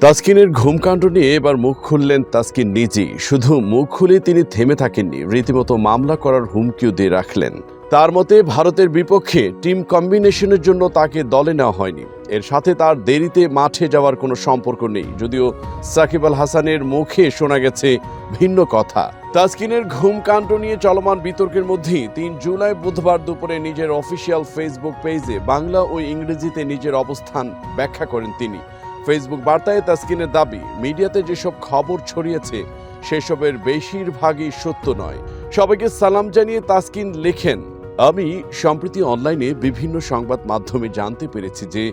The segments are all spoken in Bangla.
তাসকিনের ঘুমকাণ্ড নিয়ে এবার মুখ খুললেন তাসকিন নিজেই শুধু মুখ খুলে তিনি থেমে থাকেননি, রীতিমতো মামলা করার হুমকিও দিয়ে রাখলেন। তার মতে, ভারতের বিপক্ষে টিম কম্বিনেশনের জন্য তাকে দলে নেওয়া হয়নি। এর সাথে তার দেরিতে মাঠে যাওয়ার কোনো সম্পর্ক নেই। যদিও সাকিব আল হাসানের মুখে শোনা গেছে ভিন্ন কথা। তাসকিনের ঘুমকাণ্ড নিয়ে চলমান বিতর্কের মধ্যেই তিন জুলাই বুধবার দুপুরে নিজের অফিসিয়াল ফেসবুক পেজে বাংলা ও ইংরেজিতে নিজের অবস্থান ব্যাখ্যা করেন তিনি। ফেসবুক বার্তায় তাসকিনের দাবি, মিডিয়াতে যেসব খবর ছড়িয়েছে, সেসবের বেশিরভাগই সত্য নয়। সবাইকে সালাম জানিয়ে তাসকিন লেখেন, আমি সম্প্রতি অনলাইনে বিভিন্ন সংবাদ মাধ্যমে জানতে পেরেছি যে,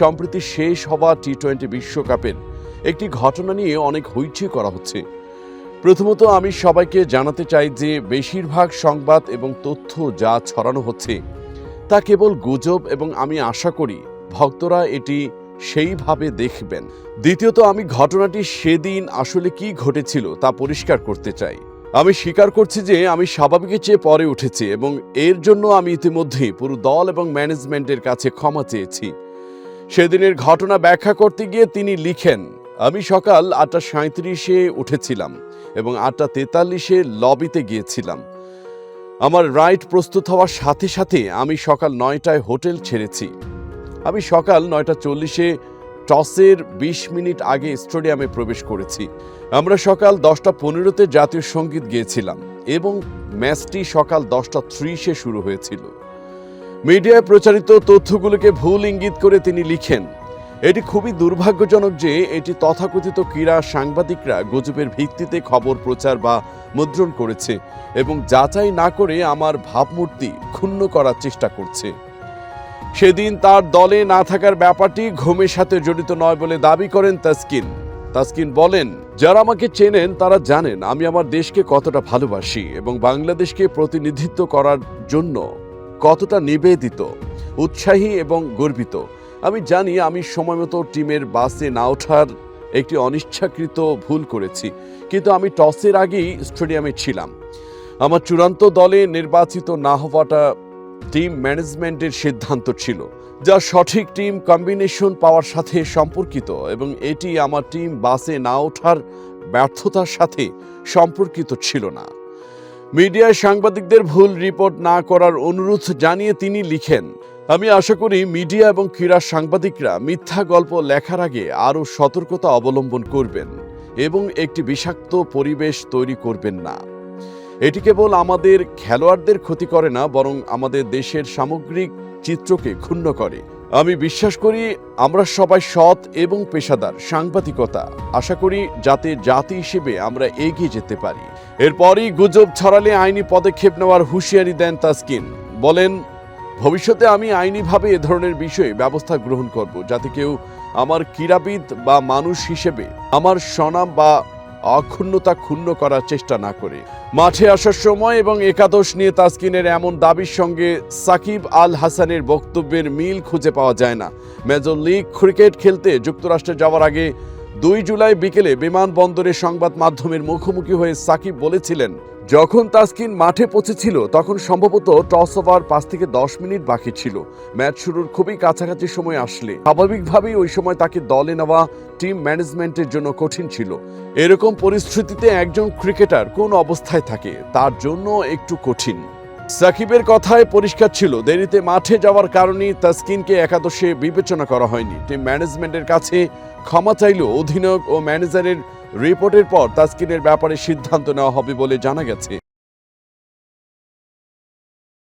সম্প্রতি শেষ হওয়া টি টোয়েন্টি বিশ্বকাপের একটি ঘটনা নিয়ে অনেক হইচই করা হচ্ছে। প্রথমত আমি সবাইকে জানাতে চাই যে, বেশিরভাগ সংবাদ এবং তথ্য যা ছড়ানো হচ্ছে, তা কেবল গুজব এবং আমি আশা করি, ভক্তরা এটি সেইভাবে দেখবেন। দ্বিতীয়ত, আমি ঘটনাটি সেদিন আসলে কি ঘটেছিল তা পরিষ্কার করতে চাই। আমি স্বীকার করছি যে আমি স্বাভাবিকের চেয়ে পরে উঠেছি এবং এর জন্য আমি ইতিমধ্যেই পুরো দল এবং ম্যানেজমেন্টের কাছে ক্ষমা চেয়েছি। সেদিনের ঘটনা ব্যাখ্যা করতে গিয়ে তিনি লিখেন, আমি সকাল আটটা সাঁত্রিশে উঠেছিলাম এবং আটটা তেতাল্লিশে লবিতে গিয়েছিলাম। আমার রাইড প্রস্তুত হওয়ার সাথে সাথে আমি সকাল নয়টায় হোটেল ছেড়েছি। আমি সকাল নয়টা চল্লিশে টসের বিশ মিনিট আগে স্টেডিয়ামে প্রবেশ করেছি। আমরা সকাল দশটা পনেরোতে জাতীয় সংগীত গিয়েছিলাম এবং ম্যাচটি সকাল দশটা ত্রিশে শুরু হয়েছিল। মিডিয়ায় প্রচারিত তথ্যগুলোকে ভুল ইঙ্গিত করে তিনি লিখেন, এটি খুবই দুর্ভাগ্যজনক যে এটি তথাকথিত ক্রীড়া সাংবাদিকরা গুজবের ভিত্তিতে খবর প্রচার বা মুদ্রণ করেছে এবং যাচাই না করে আমার ভাবমূর্তি ক্ষুণ্ণ করার চেষ্টা করছে। সেদিন তার দলে না থাকার ব্যাপারটি ঘুমের সাথে জড়িত নয় বলে দাবি করেন তাসকিন। তাসকিন বলেন, যারা আমাকে চেনেন তারা জানেন আমি আমার দেশকে কতটা ভালোবাসি এবং বাংলাদেশকে প্রতিনিধিত্ব করার জন্য কতটা নিবেদিত, উৎসাহী এবং গর্বিত। আমি জানি আমি সময়মতো টিমের বাসে না ওঠার একটি অনিচ্ছাকৃত ভুল করেছি, কিন্তু আমি টসের আগেই স্টেডিয়ামে ছিলাম। আমার চূড়ান্ত দলে নির্বাচিত না হওয়াটা টিম ম্যানেজমেন্টের সিদ্ধান্ত ছিল, যা সঠিক টিম কম্বিনেশন পাওয়ার সাথে সম্পর্কিত এবং এটি আমার টিম বাসে না ওঠার ব্যর্থতার সাথে সম্পর্কিত ছিল না। মিডিয়ায় সাংবাদিকদের ভুল রিপোর্ট না করার অনুরোধ জানিয়ে তিনি লিখেন, আমি আশা করি মিডিয়া এবং ক্রীড়া সাংবাদিকরা মিথ্যা গল্প লেখার আগে আরও সতর্কতা অবলম্বন করবেন এবং একটি বিষাক্ত পরিবেশ তৈরি করবেন না। এটি কেবল আমাদের খেলোয়াড়দের ক্ষতি করে না, বরং আমাদের দেশের সামগ্রিক চিত্রকে ক্ষুণ্ণ করে। আমি বিশ্বাস করি আমরা সবাই সৎ এবং পেশাদার, সাংবাদিকতা। আশা করি যাতে জাতি হিসেবে আমরা এগিয়ে যেতে পারি। এরপরই গুজব ছড়ালে আইনি পদক্ষেপ নেওয়ার হুঁশিয়ারি দেন তাসকিন। বলেন, ভবিষ্যতে আমি আইনিভাবে এ ধরনের বিষয়ে ব্যবস্থা গ্রহণ করব, যাতে কেউ আমার ক্রীড়াবিদ বা মানুষ হিসেবে আমার স্বনাম বা অক্ষুণ্ণতা ক্ষুণ্ণ করার চেষ্টা না করে। মাঠে আসার সময় এবং একাদশ নিয়ে তাসকিনের এমন দাবির সঙ্গে সাকিব আল হাসানের বক্তব্যের মিল খুঁজে পাওয়া যায় না। মেজর লিগ ক্রিকেট খেলতে যুক্তরাষ্ট্রে যাওয়ার আগে দুই জুলাই বিকেলে বিমানবন্দরে সংবাদ মাধ্যমের মুখোমুখি হয়ে সাকিব বলেছিলেন, যখন তাসকিন মাঠে পৌঁছেছিল, তখন সম্ভবত টস ওভার পাঁচ থেকে দশ মিনিট বাকি ছিল। ম্যাচ শুরুর খুবই কাছাকাছি সময় আসলে। স্বাভাবিকভাবেই ওই সময় তাকে দলে নেওয়া টিম ম্যানেজমেন্টের জন্য কঠিন ছিল। এরকম পরিস্থিতিতে একজন ক্রিকেটার কোন অবস্থায় থাকে, তার জন্য একটু কঠিন। সাকিবের কথায় পরিষ্কার ছিল, দেরিতে মাঠে যাওয়ার কারণে তাসকিনকে একাদশে বিবেচনা করা হয়নি। টিম ম্যানেজমেন্টের কাছে ক্ষমা চাইল অধিনায়ক ও ম্যানেজারের রিপোর্টের পর তাসকিনের ব্যাপারে সিদ্ধান্ত নেওয়া হবে বলে জানা গেছে।